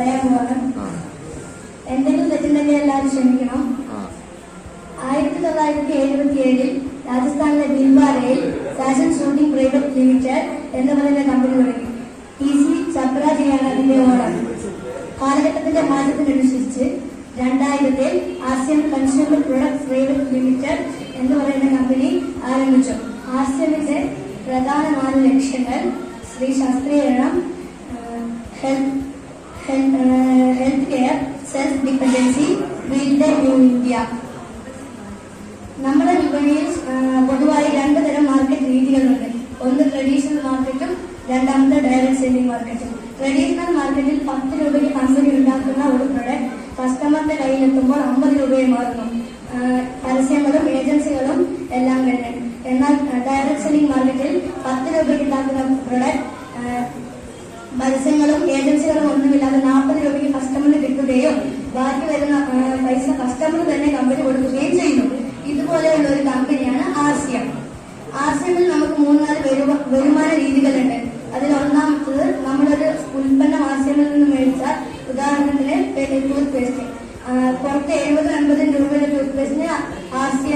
പറയാൻ പോവാണ് എന്തെങ്കിലും തെറ്റുണ്ടെങ്കിൽ എല്ലാവരും ക്ഷമിക്കണം. ആയിരത്തി തൊള്ളായിരത്തി എഴുപത്തി ഏഴിൽ രാജസ്ഥാനിലെ ഭിൽവാരയിൽ ഫാഷൻ ഷൂട്ടിംഗ് പ്രൈവറ്റ് ലിമിറ്റഡ് എന്ന് പറയുന്ന കമ്പനി തുടങ്ങി. ടി സി ചപ്രാജിയാണ് അതിന്റെ ഓണർ. കാലഘട്ടത്തിന്റെ മാറ്റത്തിനനുസരിച്ച് രണ്ടായിരത്തിൽ Asian consumer products private limited എന്ന് പറയുന്ന കമ്പനി ആരംഭിച്ചു. ആസിയമിന്റെ പ്രധാന നാല് ലക്ഷ്യങ്ങൾ ശ്രീ ശാസ്ത്രീകരണം health health care, self-dependency, build the new india. നമ്മുടെ വിപണിയിൽ പൊതുവായി രണ്ട് തരം മാർക്കറ്റ് രീതികളുണ്ട്. ഒന്ന് ട്രഡീഷണൽ മാർക്കറ്റും രണ്ടാമത്തെ ഡയറക്ട് സെല്ലിംഗ് മാർക്കറ്റും ട്രഡീഷണൽ മാർക്കറ്റിൽ പത്ത് രൂപയ്ക്ക് കമ്പനി ഉണ്ടാക്കുന്ന ഒരു പ്രൊഡക്റ്റ് കസ്റ്റമറിന്റെ കയ്യിലെത്തുമ്പോൾ അമ്പത് രൂപയെ മാറുന്നു. പരസ്യങ്ങളും ഏജൻസികളും എല്ലാം തന്നെ എന്നാൽ ഡയറക്ട് സെല്ലിംഗ് മാർക്കറ്റിൽ പത്ത് രൂപയ്ക്ക് ഉണ്ടാക്കുന്ന പ്രൊഡക്റ്റ് പരസ്യങ്ങളും ഏജൻസികളും ഒന്നുമില്ലാതെ നാൽപ്പത് രൂപയ്ക്ക് കസ്റ്റമറിന് കിട്ടുകയും ബാക്കി വരുന്ന പൈസ കസ്റ്റമർ തന്നെ കമ്പനി കൊടുക്കുകയും ചെയ്യുന്നു. ഇതുപോലെയുള്ള ഒരു കമ്പനിയാണ് ആർസിയം ആർസിയമിൽ നമുക്ക് മൂന്നാൽ വരുമ- വരുമാന രീതികളുണ്ട്. അതിൽ ഒന്നാമത്തത് നമ്മളൊരു ഉൽപ്പന്നം ആർസിയമിൽ നിന്ന് മേടിച്ചാൽ ഉദാഹരണത്തിന് ടൂത്ത് പേസ്റ്റ് പുറത്ത് എഴുപത് അൻപത് രൂപയുടെ tooth പേസ്റ്റിന് R C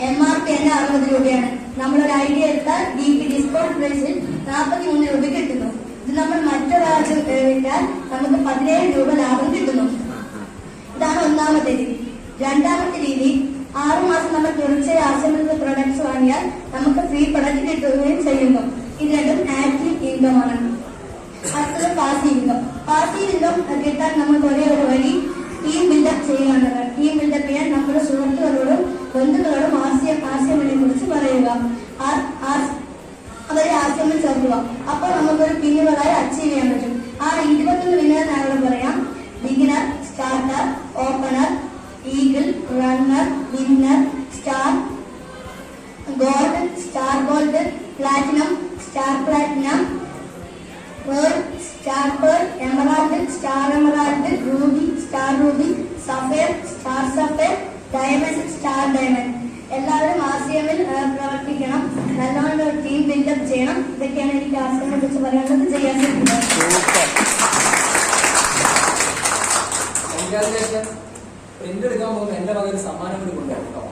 M R P തന്നെ അറുപത് രൂപയാണ്. നമ്മളൊരു ഐഡിയ എടുത്താൽ ഡി പി ഡിസ്കൗണ്ട് പ്രൈസിൽ നാൽപ്പത്തി മൂന്ന് രൂപ കിട്ടുന്നു. ഇത് നമ്മൾ മറ്റൊരാൾക്ക് വിറ്റാൽ നമുക്ക് പതിനേഴ് രൂപ ലാഭം കിട്ടുന്നു. ഇതാണ് ഒന്നാമത്തെ രീതി. രണ്ടാമത്തെ രീതി ആറു മാസം നമ്മൾ തുടർച്ചയായി ആവശ്യമുള്ള പ്രൊഡക്ട്സ് വാങ്ങിയാൽ നമുക്ക് ഫ്രീ പ്രൊഡക്റ്റ് കിട്ടുകയും ചെയ്യുന്നു. ഇത് രണ്ടും ആക്റ്റീവ് ഇൻകം ആണ്. അടുത്തത് പാസീവ് ഇൻകം പാസീവ് ഇൻകം കിട്ടാൻ നമുക്ക് ഒരേ ഒരു വഴി ടീം ബിൽഡപ്പ് ചെയ്യുകയാണ്. ചേർക്കുക അപ്പോൾ നമുക്കൊരു പിന്നുകളായി അച്ചീവ് ചെയ്യാൻ പറ്റും. ആ ഇരുപത്തൊന്ന് വിനർ ഞങ്ങളോട് പറയാം? Beginner starter opener eagle runner winner star gold star gold platinum star platinum pearl star pearl emerald star emerald ruby star ruby sapphire star sapphire diamond star diamond എല്ലാവരും ആസിയമിൽ പ്രവർത്തിക്കണം. നല്ലോണം ടീം ബിൽഡപ്പ് ചെയ്യണം. ഇതൊക്കെയാണ് എനിക്ക് ആസിയമിനെ കുറിച്ച് പറയാനുള്ളത്. ചെയ്യാൻ പറ്റുന്നത് പ്രിന്റ് എടുക്കാൻ പോകുന്ന എന്റെ മകന് സമ്മാനം കൂടി കൊണ്ടുപോകും കേട്ടോ